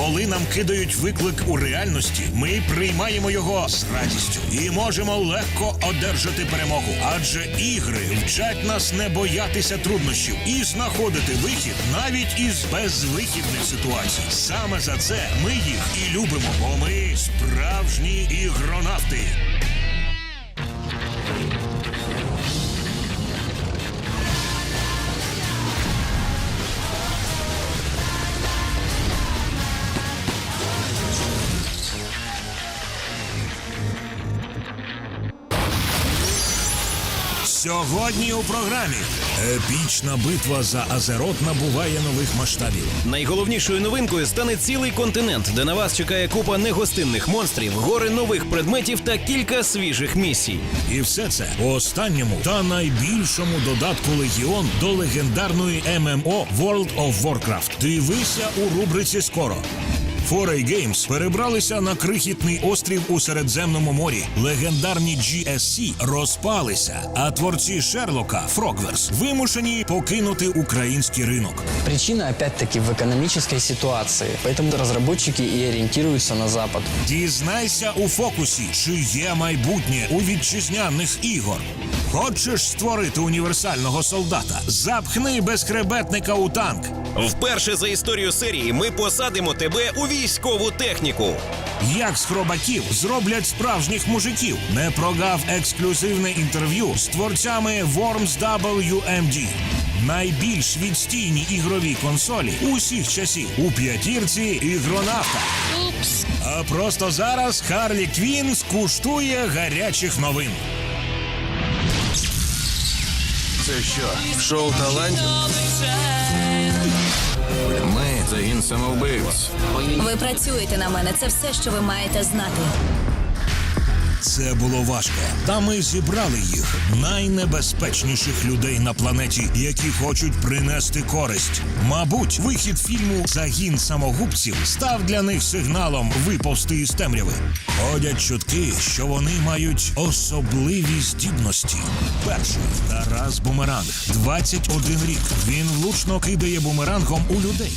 Коли нам кидають виклик у реальності, ми приймаємо його з радістю і можемо легко одержати перемогу. Адже ігри вчать нас не боятися труднощів і знаходити вихід навіть із безвихідних ситуацій. Саме за це ми їх і любимо, бо ми справжні ігронавти. Сьогодні у програмі епічна битва за Азерот набуває нових масштабів. Найголовнішою новинкою стане цілий континент, де на вас чекає купа негостинних монстрів, гори нових предметів та кілька свіжих місій. І все це у останньому та найбільшому додатку Легіон до легендарної ММО World of Warcraft. Дивися у рубриці скоро. 4A Games перебралися на крихітний острів у Середземному морі. Легендарні GSC розпалися, а творці Шерлока Frogverse вимушені покинути український ринок. Причина опять-таки в экономической ситуации, поэтому разработчики и ориентируются на Запад. Дізнайся у фокусі, чи є майбутнє у вітчизняних ігор. Хочеш створити універсального солдата? Запхни безхребетника у танк. Вперше за історію серії ми посадимо тебе у військову техніку. Як з хробаків зроблять справжніх мужиків? Не прогав ексклюзивне інтерв'ю з творцями Worms WMD. Найбільш відстійні ігрові консолі усіх часів у п'ятірці ігронавта. А просто зараз Харлі Квін скуштує гарячих новин. Це що? Шоу талантів? Ми загін самовбивць. Ви працюєте на мене. Це все, що ви маєте знати. Це було важко. Та ми зібрали їх найнебезпечніших людей на планеті, які хочуть принести користь. Мабуть, вихід фільму Загін самогубців став для них сигналом виповзти із темряви. Ходять чутки, що вони мають особливі здібності. Перший Тарас Бумеранг, 21 рік. Він влучно кидає бумерангом у людей.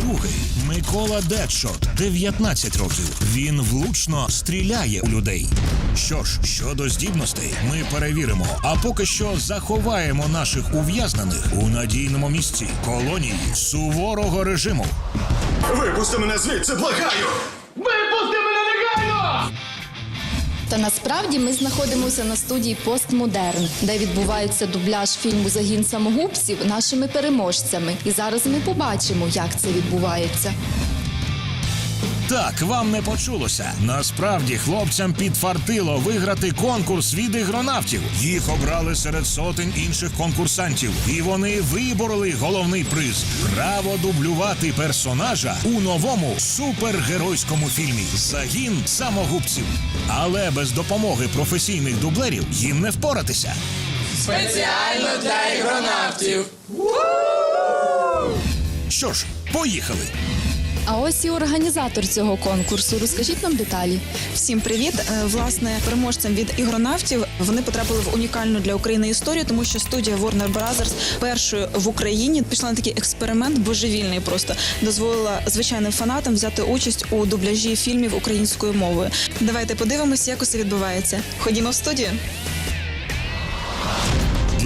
Другий Микола Дедшот, 19 років. Він влучно стріляє у людей. Що ж, щодо здібностей, ми перевіримо. А поки що заховаємо наших ув'язнених у надійному місці колонії суворого режиму. Випусти мене звідси, благаю! Випусти! Та насправді ми знаходимося на студії Постмодерн, де відбувається дубляж фільму Загін самогубців нашими переможцями. І зараз ми побачимо, як це відбувається. Так, вам не почулося. Насправді хлопцям підфартило виграти конкурс від ігронавтів. Їх обрали серед сотень інших конкурсантів, і вони вибороли головний приз право дублювати персонажа у новому супергеройському фільмі Загін самогубців. Але без допомоги професійних дублерів їм не впоратися. Спеціально для ігронавтів. Що ж, поїхали. А ось і організатор цього конкурсу. Розкажіть нам деталі. Всім привіт! Е, Власне, переможцям від ігронавтів вони потрапили в унікальну для України історію, тому що студія Warner Brothers першою в Україні пішла на такий експеримент божевільний. Просто дозволила звичайним фанатам взяти участь у дубляжі фільмів українською мовою. Давайте подивимося, як усе відбувається. Ходімо в студію.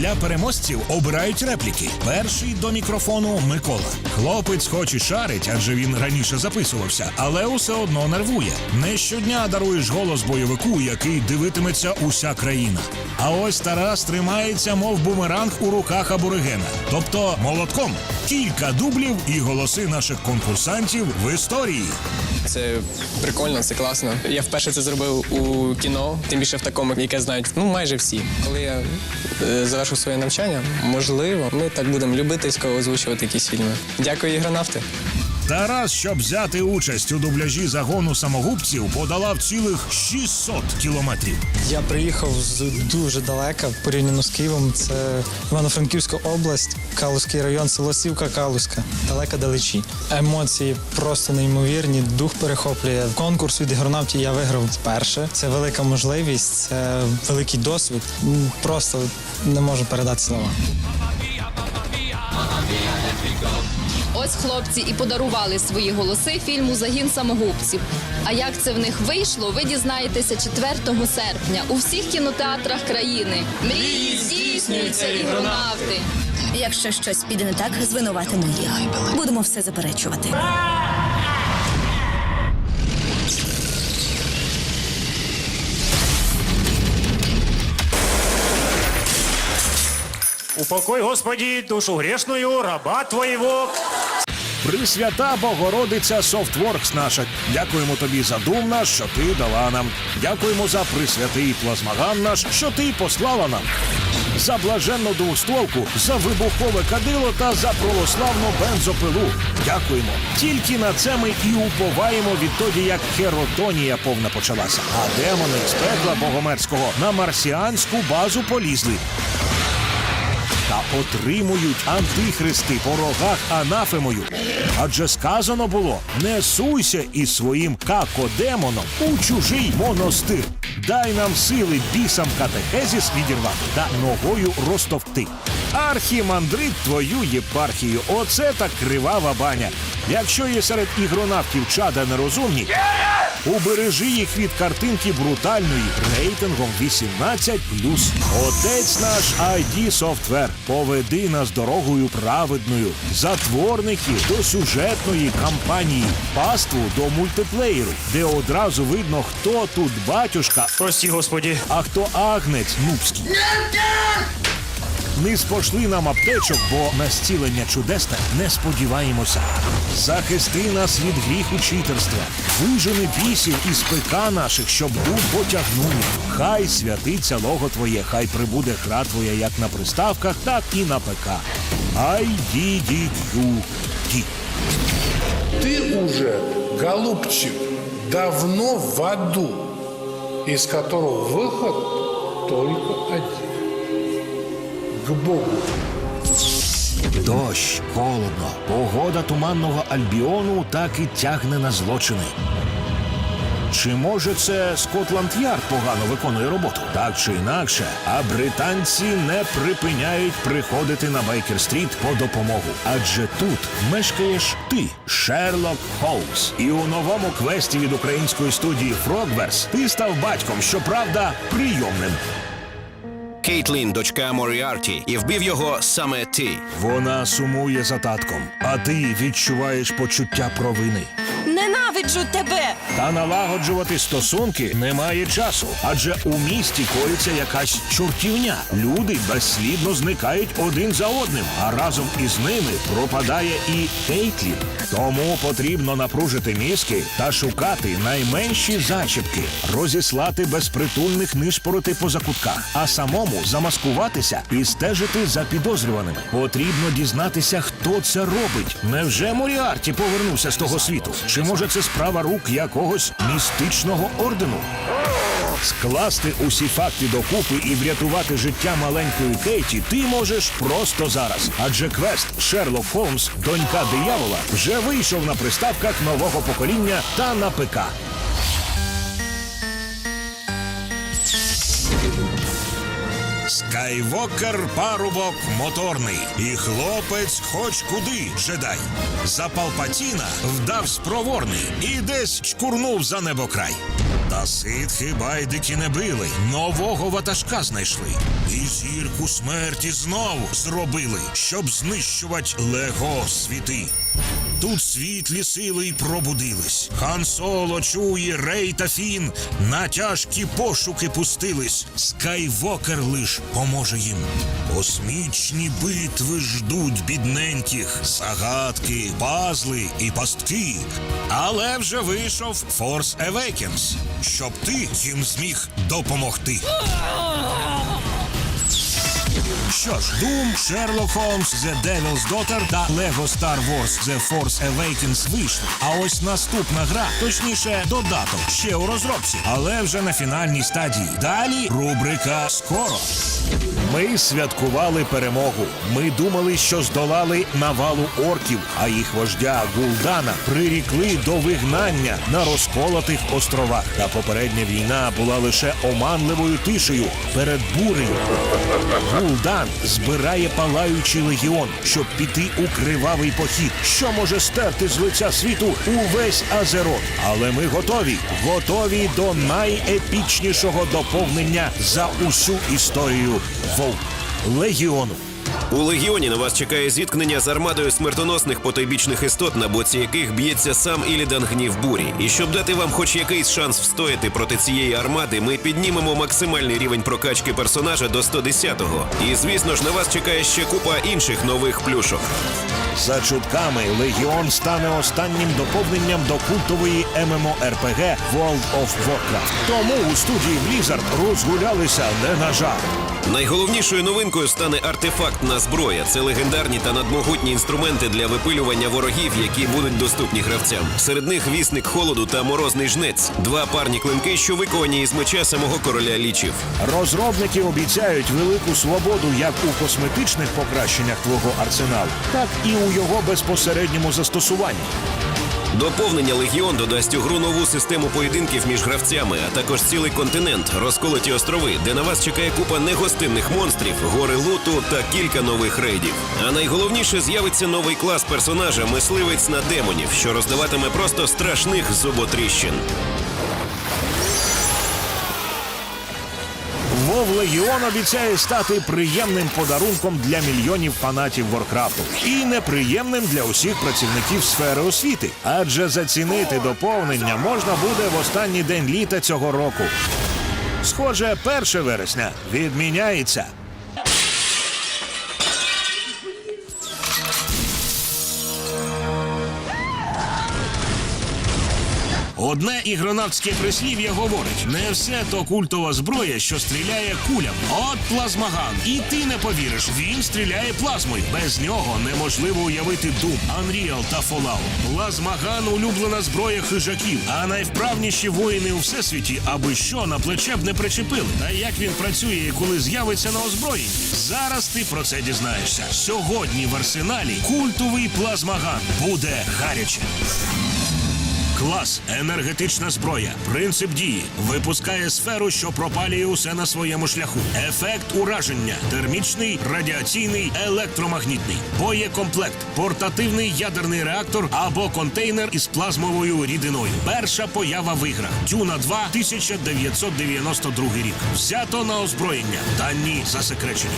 Для переможців обирають репліки. Перший до мікрофону Микола. Хлопець хоч і шарить, адже він раніше записувався, але усе одно нервує. Не щодня даруєш голос бойовику, який дивитиметься уся країна. А ось Тарас тримається, мов бумеранг у руках аборигена. Тобто молотком. Кілька дублів і голоси наших конкурсантів в історії. Це прикольно, це класно. Я вперше це зробив у кіно, тим більше в такому, яке знають ну майже всі. Коли я е, завершу своє навчання, можливо, ми так будемо любительсько озвучувати якісь фільми. Дякую, ігронавти. Тарас, щоб взяти участь у дубляжі загону самогубців, подолав цілих 600 кілометрів. Я приїхав з дуже далека порівняно з Києвом. Це Івано-Франківська область, Калузький район, село Сівка, Калузька, далека далечі. Емоції просто неймовірні. Дух перехоплює. Конкурс від ігронавтів я виграв вперше. Це велика можливість, це великий досвід. Просто не можу передати слова. Ось хлопці і подарували свої голоси фільму Загін самогубців. А як це в них вийшло, ви дізнаєтеся 4 серпня у всіх кінотеатрах країни. Мрії здійснюються ігронавти. Якщо щось піде не так, звинуватимо їх. Будемо все заперечувати. Упокой, Господи, душу грешную, раба Твоего. Пресвята Богородиця Софтворкс наша. Дякуємо тобі за дум наш, що ти дала нам. Дякуємо за присвятий плазмаган наш, що ти послала нам. За блаженну двостволку, за вибухове кадило та за православну бензопилу. Дякуємо. Тільки на це ми і уповаємо відтоді, як херотонія повна почалася. А демони з пекла богомерського на марсіанську базу полізли отримують антихристи по рогах анафемою. Адже сказано було: не суйся із своїм какодемоном у чужий монастир. Дай нам сили бісам катехезіс відірвати та ногою розтовкти. Архімандрит твою єпархію, оце так кривава баня. Якщо є серед ігронавтів чада нерозумні, убережи їх від картинки брутальної рейтингом 18 Отець наш ID Software, поведи нас дорогою праведною, затворники до сюжетної кампанії, паству до мультиплеєру, де одразу видно, хто тут батюшка, Прости, Господи. а хто агнець нубський. Не спошли нам аптечок, бо на зцілення чудесне не сподіваємося. Захисти нас від гріху читерства, вижени бісів із пека наших, щоб дух потягнули. Хай святиться лого Твоє, хай прибуде гра Твоя як на приставках, так і на ПК. Ай ді ді кю ді. Ты уже, голубчик, давно в аду, из которого выход только один. К Богу. Дощ, холодно, погода туманного Альбіону так і тягне на злочини. Чи може це Скотланд Ярд погано виконує роботу? Так чи інакше, а британці не припиняють приходити на Бейкер-стріт по допомогу. Адже тут мешкаєш ти, Шерлок Холмс. І у новому квесті від української студії Frogverse ти став батьком, щоправда, прийомним. Кейтлін, дочка Моріарті, і вбив його саме ти. Вона сумує за татком, а ти відчуваєш почуття провини. Ненавиджу тебе! Та налагоджувати стосунки немає часу, адже у місті коїться якась чортівня. Люди безслідно зникають один за одним, а разом із ними пропадає і Кейтлін. Тому потрібно напружити мізки та шукати найменші зачіпки, розіслати безпритульних нишпороти по закутках, а самому замаскуватися і стежити за підозрюваними. Потрібно дізнатися, хто це робить. Невже Моріарті повернувся з того світу? Чи може це справа рук якогось містичного ордену? Скласти усі факти докупи і врятувати життя маленької Кейті ти можеш просто зараз. Адже квест Шерлок Холмс, донька диявола, вже вийшов на приставках нового покоління та на ПК. Скайвокер парубок моторний, і хлопець хоч куди жедай. За Палпатіна вдав спроворний і десь чкурнув за небокрай. Та ситхи байдики не били, нового ватажка знайшли. І зірку смерті знов зробили, щоб знищувати лего світи. Тут світлі сили й пробудились. Хан Соло чує, Рей та Фін на тяжкі пошуки пустились. Скайвокер лиш поможе їм. Космічні битви ждуть бідненьких, загадки, пазли і пастки. Але вже вийшов Force Awakens, щоб ти їм зміг допомогти. Що ж, Doom, Sherlock Holmes, The Devil's Daughter та Lego Star Wars The Force Awakens вийшли. А ось наступна гра, точніше, додаток, ще у розробці, але вже на фінальній стадії. Далі рубрика Скоро. Ми святкували перемогу. Ми думали, що здолали навалу орків, а їх вождя Гулдана прирікли до вигнання на розколотих островах. Та попередня війна була лише оманливою тишею перед бурею. Гул'дан збирає палаючий легіон, щоб піти у кривавий похід, що може стерти з лиця світу увесь Азерот. Але ми готові, готові до найепічнішого доповнення за усю історію Вовк Легіону. У легіоні на вас чекає зіткнення з армадою смертоносних потойбічних істот, на боці яких б'ється сам Ілідан Гнів бурі. І щоб дати вам хоч якийсь шанс встояти проти цієї армади, ми піднімемо максимальний рівень прокачки персонажа до 110-го. І звісно ж на вас чекає ще купа інших нових плюшок. За чутками Легіон стане останнім доповненням до культової ММО-РПГ World of Warcraft. Тому у студії Blizzard розгулялися не на жарт. Найголовнішою новинкою стане артефактна зброя. Це легендарні та надмогутні інструменти для випилювання ворогів, які будуть доступні гравцям. Серед них вісник холоду та морозний жнець два парні клинки, що виковані із меча самого короля лічів. Розробники обіцяють велику свободу як у косметичних покращеннях твого арсеналу, так і у його безпосередньому застосуванні. Доповнення Легіон додасть у гру нову систему поєдинків між гравцями, а також цілий континент, розколоті острови, де на вас чекає купа негостинних монстрів, гори луту та кілька нових рейдів. А найголовніше з'явиться новий клас персонажа мисливець на демонів, що роздаватиме просто страшних зуботріщин. Вов Легіон обіцяє стати приємним подарунком для мільйонів фанатів Воркрафту і неприємним для усіх працівників сфери освіти. Адже зацінити доповнення можна буде в останній день літа цього року. Схоже, 1 вересня відміняється. Одне ігронавтське прислів'я говорить: не все то культова зброя, що стріляє кулями. От плазмаган. І ти не повіриш, він стріляє плазмою. Без нього неможливо уявити Doom, Unreal та Fallout. Плазмаган улюблена зброя хижаків, а найвправніші воїни у всесвіті, аби що на плече б не причепили. Та як він працює і коли з'явиться на озброєнні? Зараз ти про це дізнаєшся. Сьогодні в арсеналі культовий плазмаган буде гаряче. Клас, енергетична зброя, принцип дії. Випускає сферу, що пропалює усе на своєму шляху. Ефект ураження, термічний, радіаційний, електромагнітний. Боєкомплект, портативний ядерний реактор або контейнер із плазмовою рідиною. Перша поява в іграх. Дюна 2, 1992 рік. Взято на озброєння. Дані засекречені.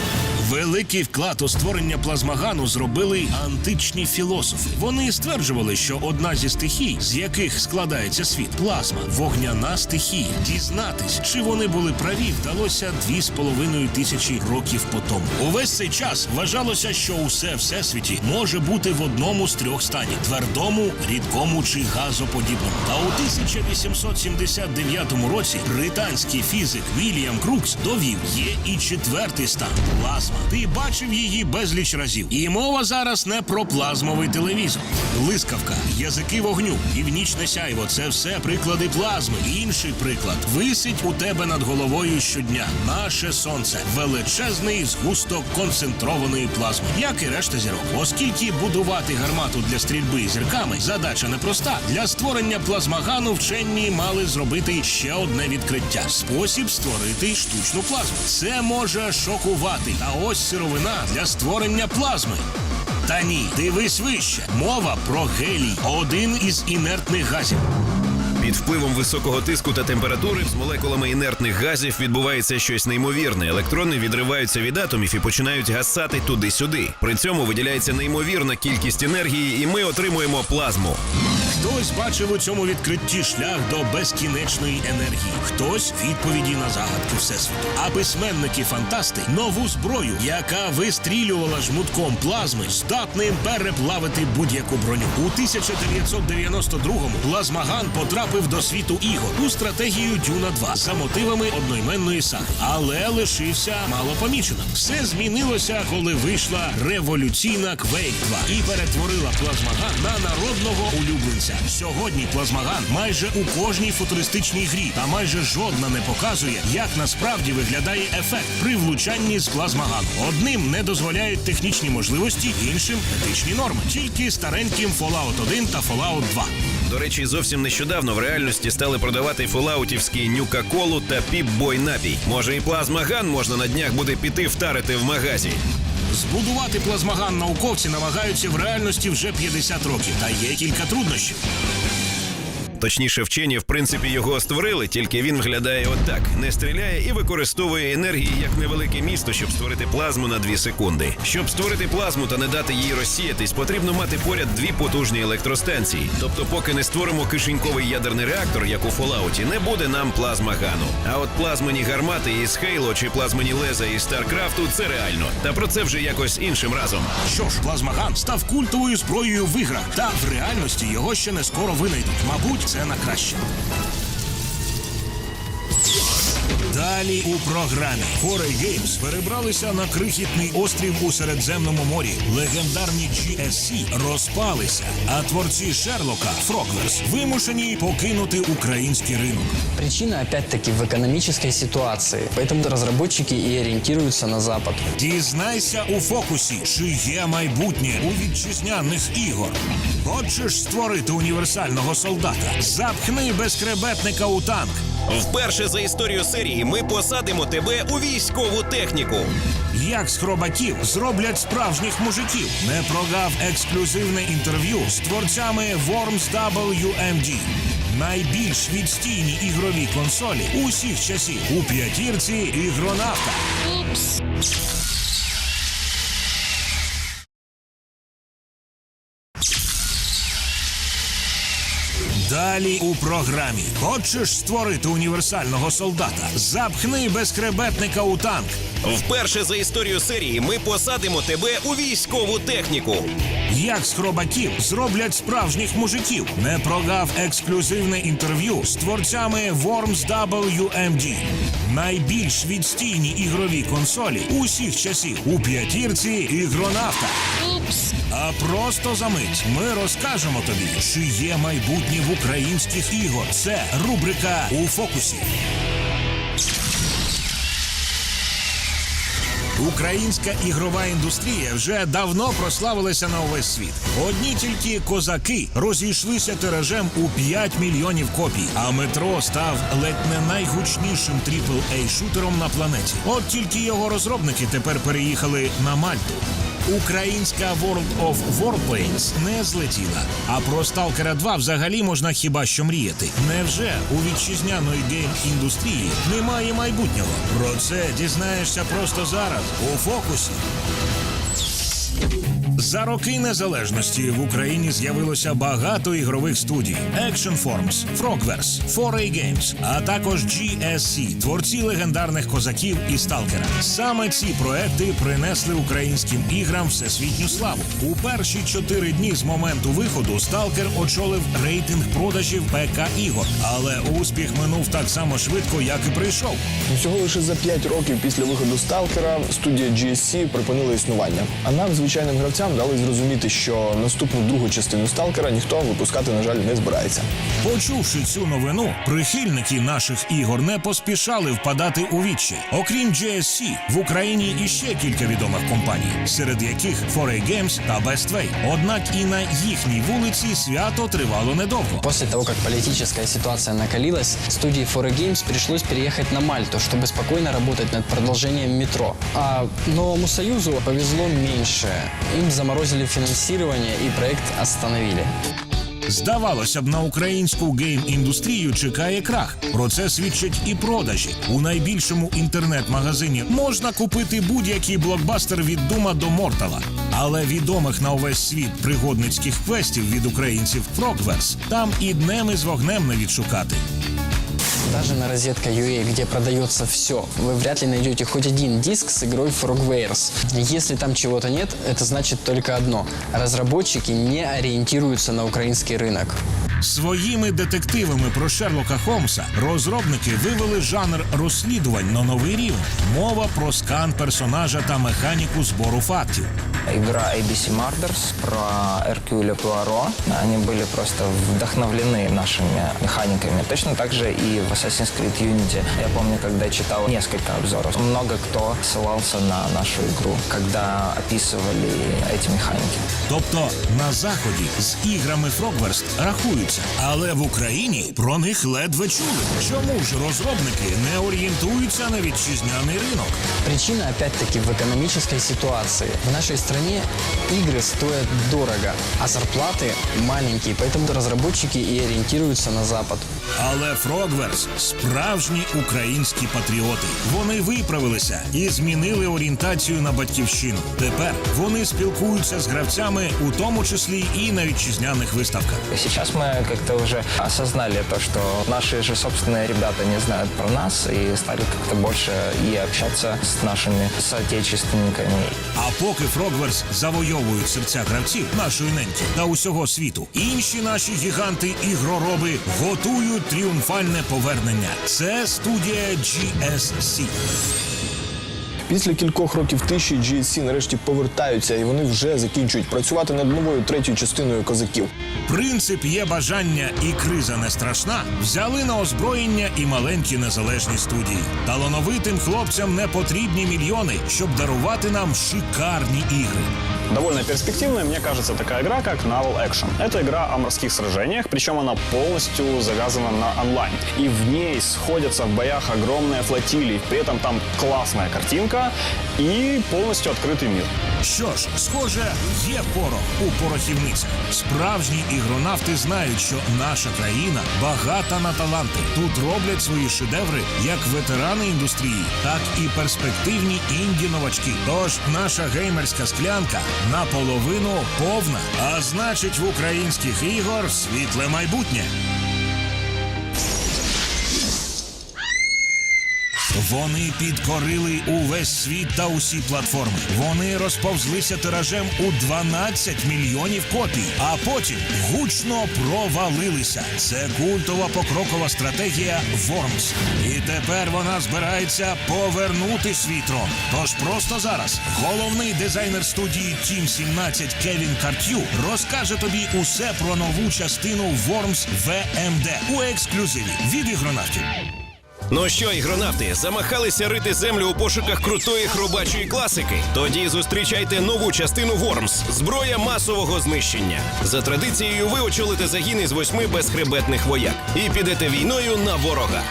Великий вклад у створення плазмагану зробили античні філософи. Вони стверджували, що одна зі стихій, з яких складається світ, плазма, вогняна стихія. Дізнатись, чи вони були праві, вдалося дві з половиною тисячі років по тому. Увесь цей час вважалося, що усе всесвіті може бути в одному з трьох станів: твердому, рідкому чи газоподібному. Та у 1879 році британський фізик Вільям Крукс довів, є і четвертий стан плазма. Ти бачив її безліч разів. І мова зараз не про плазмовий телевізор. Блискавка, язики вогню, північне сяйво це все приклади плазми. Інший приклад висить у тебе над головою щодня. Наше сонце величезний згусток концентрованої плазми, як і решта зірок. Оскільки будувати гармату для стрільби зірками задача непроста. Для створення плазмагану вчені мали зробити ще одне відкриття: спосіб створити штучну плазму. Це може шокувати. Та ось сировина для створення плазми. Та ні, дивись вище. Мова про гелій, один із інертних газів. Під впливом високого тиску та температури з молекулами інертних газів відбувається щось неймовірне. Електрони відриваються від атомів і починають гасати туди-сюди. При цьому виділяється неймовірна кількість енергії, і ми отримуємо плазму. Хтось бачив у цьому відкритті шлях до безкінечної енергії, хтось відповіді на загадки всесвіту. А письменники-фантасти нову зброю, яка вистрілювала жмутком плазми, здатним переплавити будь-яку броню. У 1992-му плазмаган потрапив до світу ігор у стратегію Дюна 2 за мотивами одноіменної саги, але лишився малопоміченим. Все змінилося, коли вийшла революційна Quake 2 і перетворила плазмаган на народного улюбленця. Сьогодні плазмаган майже у кожній футуристичній грі, та майже жодна не показує, як насправді виглядає ефект при влучанні з плазмагану. Одним не дозволяють технічні можливості, іншим етичні норми. Тільки стареньким Fallout 1 та Fallout 2. До речі, зовсім нещодавно в реальності стали продавати фолаутівські нюка-колу та піп-бой напій. Може, і плазмаган можна на днях буде піти втарити в магазі. Збудувати плазмаган науковці намагаються в реальності вже 50 років, та є кілька труднощів. Точніше, вчені в принципі його створили, тільки він виглядає отак: не стріляє і використовує енергії як невелике місто, щоб створити плазму на 2 секунди. Щоб створити плазму та не дати їй розсіятись, потрібно мати поряд дві потужні електростанції. Тобто, поки не створимо кишеньковий ядерний реактор, як у Фоллауті, не буде нам плазмагану. А от плазмані гармати із Хейло чи плазмані леза із Старкрафту це реально. Та про це вже якось іншим разом. Що ж, плазмаган став культовою зброєю в іграх, та в реальності його ще не скоро винайдуть. Мабуть, це на краще. Далі у програмі Foray Games перебралися на крихітний острів у Середземному морі. Легендарні GSC розпалися, а творці Шерлока Фрогверс вимушені покинути український ринок. Причина опять-таки в экономической ситуации. Поэтому разработчики и ориентируются на Запад. Дізнайся у фокусі, чи є майбутнє у вітчизняних ігор. Хочеш створити універсального солдата? Запхни безкребетника у танк. Вперше за історію серії ми посадимо тебе у військову техніку. Як з хробаків зроблять справжніх мужиків. Не прогав ексклюзивне інтерв'ю з творцями Worms WMD. Найбільш відстійні ігрові консолі усіх часів у п'ятірці ігронавта. Далі у програмі. Хочеш створити універсального солдата? Запхни безкребетника у танк. Вперше за історію серії ми посадимо тебе у військову техніку. Як з хробаків зроблять справжніх мужиків. Не прогав ексклюзивне інтерв'ю з творцями Worms WMD. Найбільш відстійні ігрові консолі усіх часів у п'ятірці ігронавта. А просто за мить ми розкажемо тобі, чи є майбутнє в українських ігор. Це рубрика у фокусі. Українська ігрова індустрія вже давно прославилася на увесь світ. Одні тільки козаки розійшлися тиражем у 5 мільйонів копій, а метро став ледь не найгучнішим трипл-ей шутером на планеті. От тільки його розробники тепер переїхали на Мальту. Українська World of Warplanes не злетіла. А про Сталкера 2 взагалі можна хіба що мріяти. Невже у вітчизняної гейм-індустрії немає майбутнього? Про це дізнаєшся просто зараз у фокусі. За роки незалежності в Україні з'явилося багато ігрових студій: Action Forms, Frogverse, Foray Games, а також GSC, творці легендарних козаків і сталкера. Саме ці проекти принесли українським іграм всесвітню славу. У перші чотири дні з моменту виходу Сталкер очолив рейтинг продажів ПК ігор, але успіх минув так само швидко, як і прийшов. Всього лише за 5 років після виходу Сталкера студія GSC припинила існування. А нам, звичайним гравцям, дали зрозуміти, що наступну другу частину Сталкера ніхто випускати, на жаль, не збирається. Почувши цю новину, прихильники наших ігор не поспішали впадати у відчай. Окрім GSC, в Україні іще кілька відомих компаній, серед яких Foray Games та Bestway. Однак і на їхній вулиці свято тривало недовго. После того, как политическая ситуация накалилась, студии 4 Games пришлось переехать на Мальту, чтобы спокойно работать над продолжением метро. А Новому Союзу повезло меньше. Им заморозили финансирование и проект остановили. Здавалося б, на українську гейм-індустрію чекає крах. Про це свідчать і продажі. У найбільшому інтернет-магазині можна купити будь-який блокбастер від Дума до Мортала. Але відомих на увесь світ пригодницьких квестів від українців Frogverse там і днем із вогнем не відшукати. Даже на розетка.ua, где продается все, вы вряд ли найдете хоть один диск с игрой Frogwares. Если там чего-то нет, это значит только одно. Разработчики не ориентируются на украинский рынок. Своїми детективами про Шерлока Холмса розробники вивели жанр розслідувань на новий рівень. Мова про скан персонажа та механіку збору фактів. Игра ABC Murders про Эркюля Пуаро. Они были просто вдохновлены нашими механиками. Точно так же и в Assassin's Creed Unity. Я помню, когда читал несколько обзоров, много кто ссылался на нашу игру, когда описывали эти механики. Тобто на заході з іграми Frogverse рахують, користуються. Але в Україні про них ледве чули. Чому ж розробники не орієнтуються на вітчизняний ринок? Причина опять-таки в экономической ситуации. В нашей стране игры стоят дорого, а зарплаты маленькие, поэтому разработчики и ориентируются на Запад. Але Frogverse – справжні українські патріоти. Вони виправилися і змінили орієнтацію на батьківщину. Тепер вони спілкуються з гравцями, у тому числі і на вітчизняних виставках. Сейчас мы как-то уже осознали то, что наши же собственные ребята не знают про нас и стали как-то больше и общаться с нашими соотечественниками. А поки Frogverse завойовують серця гравців нашої неньки та усього світу, інші наші гіганти ігророби готують тріумфальне повернення. Це студія GSC. Після кількох років тиші GSC нарешті повертаються, і вони вже закінчують працювати над новою третьою частиною козаків. Принцип є бажання і криза не страшна. Взяли на озброєння і маленькі незалежні студії. Талановитим хлопцям не потрібні мільйони, щоб дарувати нам шикарні ігри. Довольно перспективная, мне кажется, такая игра, как Naval Action. Это игра о морских сражениях, причем она полностью завязана на онлайн. И в ней сходятся в боях огромные флотилии. При этом там классная картинка и полностью открытый мир. Що ж, схоже, є порох у порохівницях. Справжні ігронавти знають, що наша країна багата на таланти. Тут роблять свої шедеври як ветерани індустрії, так і перспективні інді-новачки. Тож наша геймерська склянка наполовину повна. А значить, в українських ігор світле майбутнє. Вони підкорили увесь світ та усі платформи. Вони розповзлися тиражем у 12 мільйонів копій, а потім гучно провалилися. Це культова покрокова стратегія Worms. І тепер вона збирається повернути свій. Тож просто зараз головний дизайнер студії Team 17 Кевін Карт'ю розкаже тобі усе про нову частину Worms VMD у ексклюзиві від ігронавтів. Ну що, ігронавти, замахалися рити землю у пошуках крутої хробачої класики? Тоді зустрічайте нову частину Вормс – зброя масового знищення. За традицією, ви очолите загін із восьми безхребетних вояк і підете війною на ворога.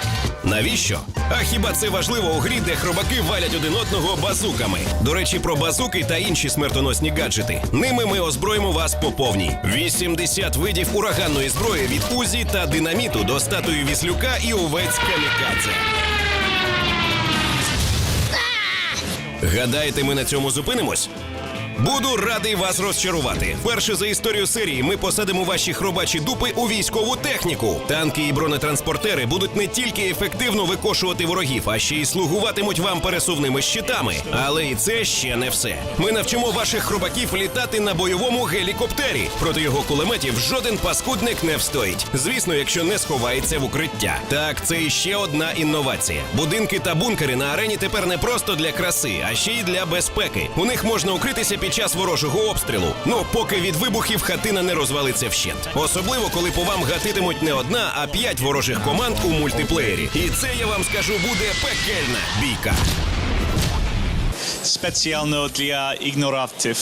Навіщо? А хіба це важливо у грі, де хробаки валять один одного базуками? До речі, про базуки та інші смертоносні гаджети. Ними ми озброїмо вас по повній. 80 видів ураганної зброї від УЗІ та динаміту до статуї віслюка і овець камікадзе. Гадаєте, ми на цьому зупинимось? Буду радий вас розчарувати. Перше за історію серії ми посадимо ваші хробачі дупи у військову техніку. Танки і бронетранспортери будуть не тільки ефективно викошувати ворогів, а ще й слугуватимуть вам пересувними щитами. Але і це ще не все. Ми навчимо ваших хробаків літати на бойовому гелікоптері. Проти його кулеметів жоден паскудник не встоїть. Звісно, якщо не сховається в укриття. Так, це іще одна інновація. Будинки та бункери на арені тепер не просто для краси, а ще й для безпеки. У них можна укритися під час ворожого обстрілу. Ну, поки від вибухів хатина не розвалиться вщент. Особливо, коли по вам гатитимуть не одна, а п'ять ворожих команд у мультиплеєрі. І це я вам скажу буде пекельна бійка. Спеціально для ігноравтів.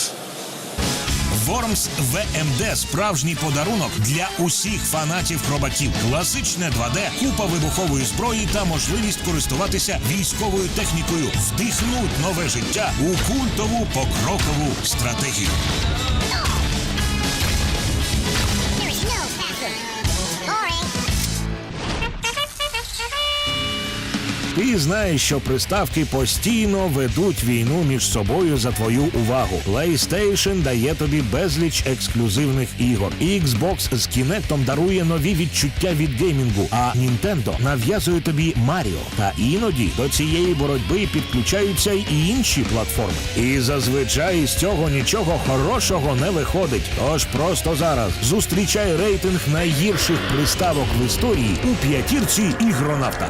Worms VMD – справжній подарунок для усіх фанатів хробаків. Класичне 2D, купа вибухової зброї та можливість користуватися військовою технікою. Вдихнуть нове життя у культову покрокову стратегію. Ти знаєш, що приставки постійно ведуть війну між собою за твою увагу. PlayStation дає тобі безліч ексклюзивних ігор. Xbox з Kinect дарує нові відчуття від геймінгу, а Nintendo нав'язує тобі Маріо. Та іноді до цієї боротьби підключаються й інші платформи. І зазвичай з цього нічого хорошого не виходить. Тож просто зараз зустрічай рейтинг найгірших приставок в історії у п'ятірці ігронавта.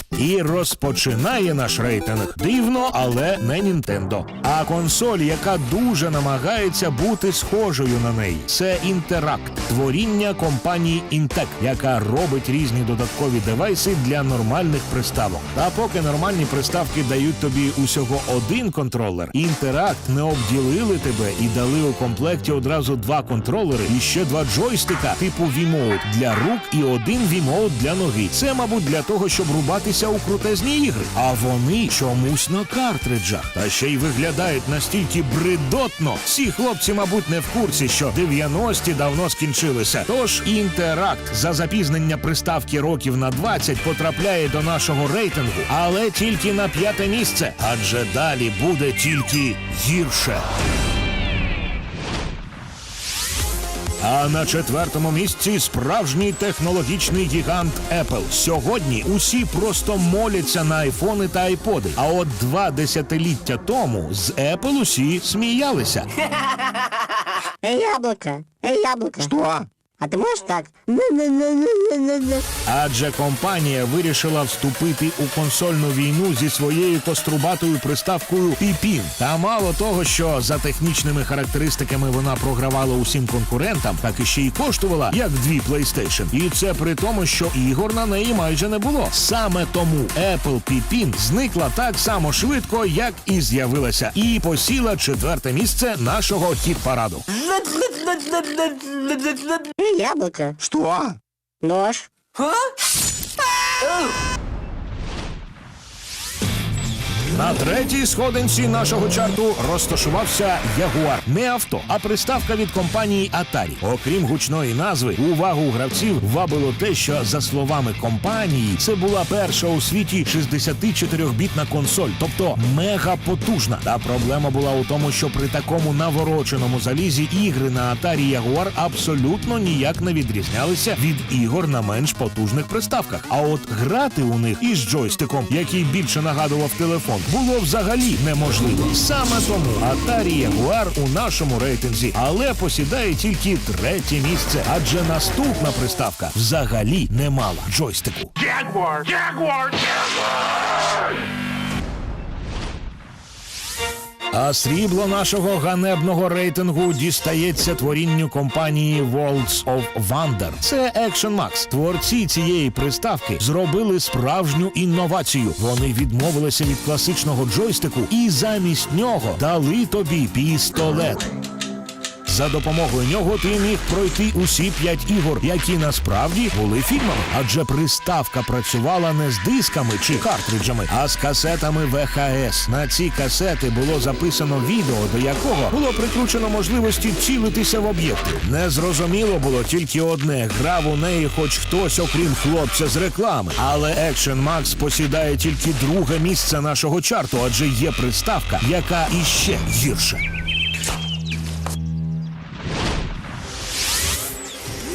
І розпочинає наш рейтинг дивно, але не Нінтендо. А консоль, яка дуже намагається бути схожою на неї, це Interact, творіння компанії Intec, яка робить різні додаткові девайси для нормальних приставок. Та поки нормальні приставки дають тобі усього один контролер, Interact не обділили тебе і дали у комплекті одразу два контролери і ще два джойстика типу V-Mode для рук і один V-Mode для ноги. Це, мабуть, для того, щоб рубатися у крутезні ігри. А вони чомусь на картриджах. Та ще й виглядають настільки бридотно. Всі хлопці, мабуть, не в курсі, що 90-ті давно скінчилися. Тож інтеракт за запізнення приставки років на 20 потрапляє до нашого рейтингу, але тільки на п'яте місце, адже далі буде тільки гірше. А на четвертому місці справжній технологічний гігант Apple. Сьогодні усі просто моляться на айфони та айподи. А от два десятиліття тому з Apple усі сміялися. Яблука, яблука. Что? А ты можешь так? Адже компанія вирішила вступити у консольну війну зі своєю кострубатою приставкою Піпін. Та мало того, що за технічними характеристиками вона програвала усім конкурентам, так і ще й коштувала як дві PlayStation. І це при тому, що ігор на неї майже не було. Саме тому Apple Піпін зникла так само швидко, як і з'явилася, і посіла четверте місце нашого хіт-параду. Яблоко! Что? Нож. На третій сходинці нашого чарту розташувався Ягуар. Не авто, а приставка від компанії Atari. Окрім гучної назви, увагу гравців вабило те, що за словами компанії це була перша у світі 64-бітна консоль, тобто мега потужна. Та проблема була у тому, що при такому навороченому залізі ігри на Atari Jaguar абсолютно ніяк не відрізнялися від ігор на менш потужних приставках. А от грати у них із джойстиком, який більше нагадував телефон, було взагалі неможливо. Саме тому Atari Jaguar у нашому рейтинзі, але посідає тільки третє місце, адже наступна приставка взагалі не мала джойстику. Jaguar! Jaguar! Jaguar! А срібло нашого ганебного рейтингу дістається творінню компанії Worlds of Wonder. Це Action Max. Творці цієї приставки зробили справжню інновацію. Вони відмовилися від класичного джойстику і замість нього дали тобі пістолет. За допомогою нього ти міг пройти усі п'ять ігор, які насправді були фільмами. Адже приставка працювала не з дисками чи картриджами, а з касетами ВХС. На ці касети було записано відео, до якого було прикручено можливості цілитися в об'єкти. Незрозуміло було тільки одне: грав у неї хоч хтось, окрім хлопця з реклами. Але Action Max посідає тільки друге місце нашого чарту, адже є приставка, яка іще гірше.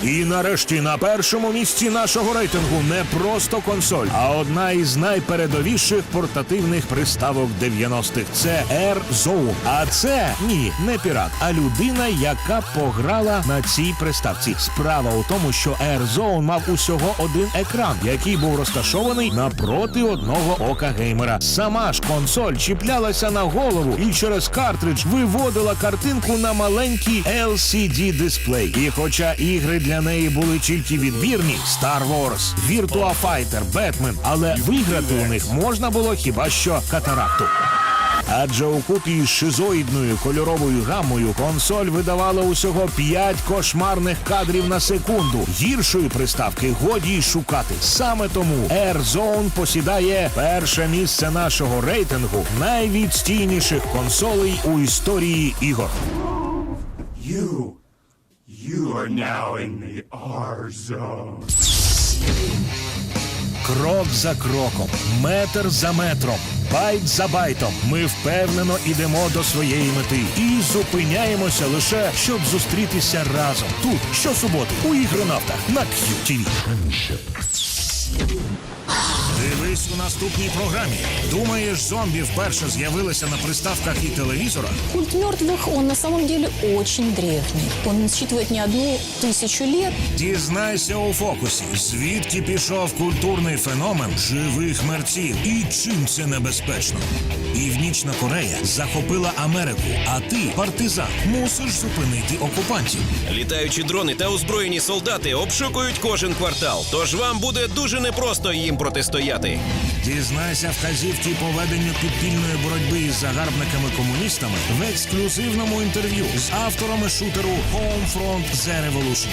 І нарешті на першому місці нашого рейтингу не просто консоль, а одна із найпередовіших портативних приставок 90-х. Це Air Zone. А це ні, не пірат, а людина, яка пограла на цій приставці. Справа у тому, що Air Zone мав усього один екран, який був розташований напроти одного ока геймера. Сама ж консоль чіплялася на голову і через картридж виводила картинку на маленький LCD дисплей. І хоча ігри для неї були тільки відбірні Star Wars, Virtua Fighter, Batman, але виграти у них можна було хіба що катаракту. Адже у купі з шизоїдною кольоровою гаммою консоль видавала усього 5 кошмарних кадрів на секунду. Гіршої приставки годі й шукати. Саме тому Air Zone посідає перше місце нашого рейтингу найвідстійніших консолей у історії ігор. You. You are now in the R zone. Крок за кроком, метр за метром, байт за байтом. Ми впевнено йдемо до своєї мети і зупиняємося лише, щоб зустрітися разом. Тут щосуботи у ігронавтах на QTV. Дивись Дивись у наступній програмі. Думаєш, зомбі вперше з'явилися на приставках і телевізорах? Культ мертвых, он на самом деле очень древний. Он насчитывает не одну тысячу лет. Дізнайся у фокусі, звідки пішов культурний феномен живих мерців і чим це небезпечно. Північна Корея захопила Америку, а ти, партизан, мусиш зупинити окупантів. Літаючі дрони та озброєні солдати обшукують кожен квартал. Тож вам буде дуже непросто їм протистояти. Дізнайся вказівки по веденню підпільної боротьби із загарбниками-комуністами в ексклюзивному інтерв'ю з авторами шутеру Homefront The Revolution.